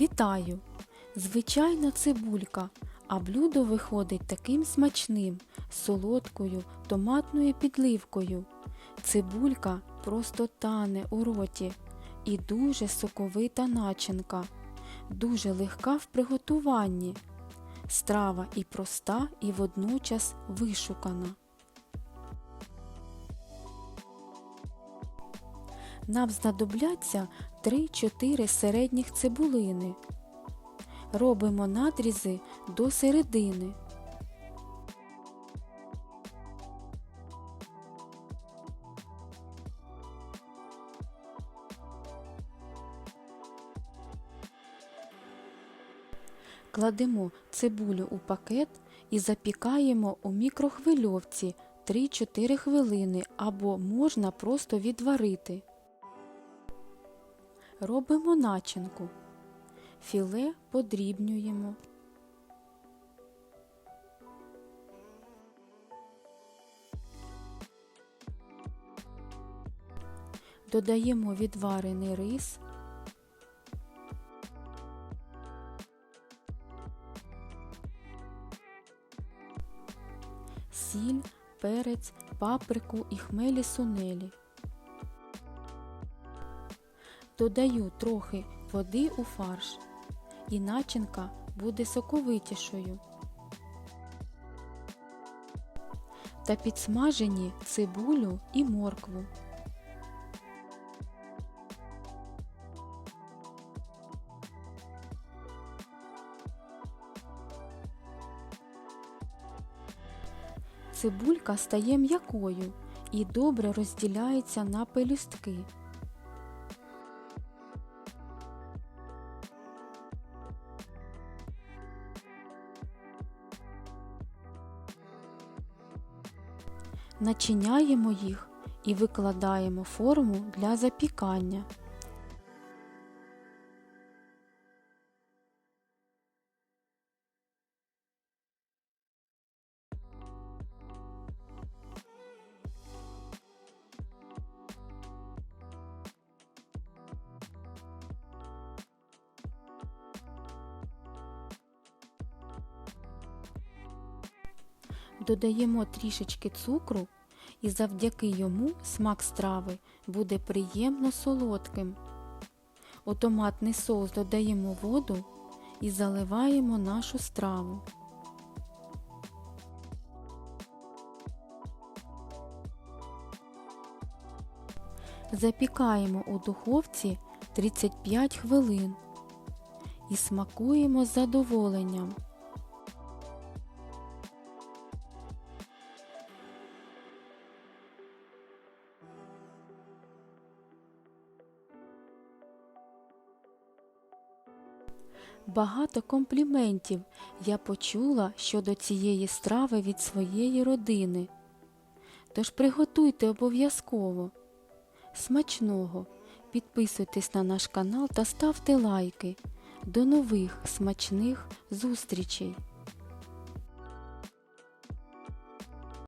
Вітаю! Звичайна цибулька, а блюдо виходить таким смачним, солодкою, томатною підливкою. Цибулька просто тане у роті і дуже соковита начинка, дуже легка в приготуванні. Страва і проста, і водночас вишукана. Нам знадобляться 3-4 середніх цибулини. Робимо надрізи до середини. Кладемо цибулю у пакет і запікаємо у мікрохвильовці 3-4 хвилини або можна просто відварити. Робимо начинку. Філе подрібнюємо. Додаємо відварений рис. Сіль, перець, паприку і хмелі сунелі. Додаю трохи води у фарш, і начинка буде соковитішою. Та підсмажені цибулю і моркву. Цибулька стає м'якою і добре розділяється на пелюстки. Начиняємо їх і викладаємо форму для запікання. Додаємо трішечки цукру і завдяки йому смак страви буде приємно солодким. У томатний соус додаємо воду і заливаємо нашу страву. Запікаємо у духовці 35 хвилин і смакуємо з задоволенням. Багато компліментів я почула щодо цієї страви від своєї родини. Тож приготуйте обов'язково. Смачного! Підписуйтесь на наш канал та ставте лайки. До нових смачних зустрічей!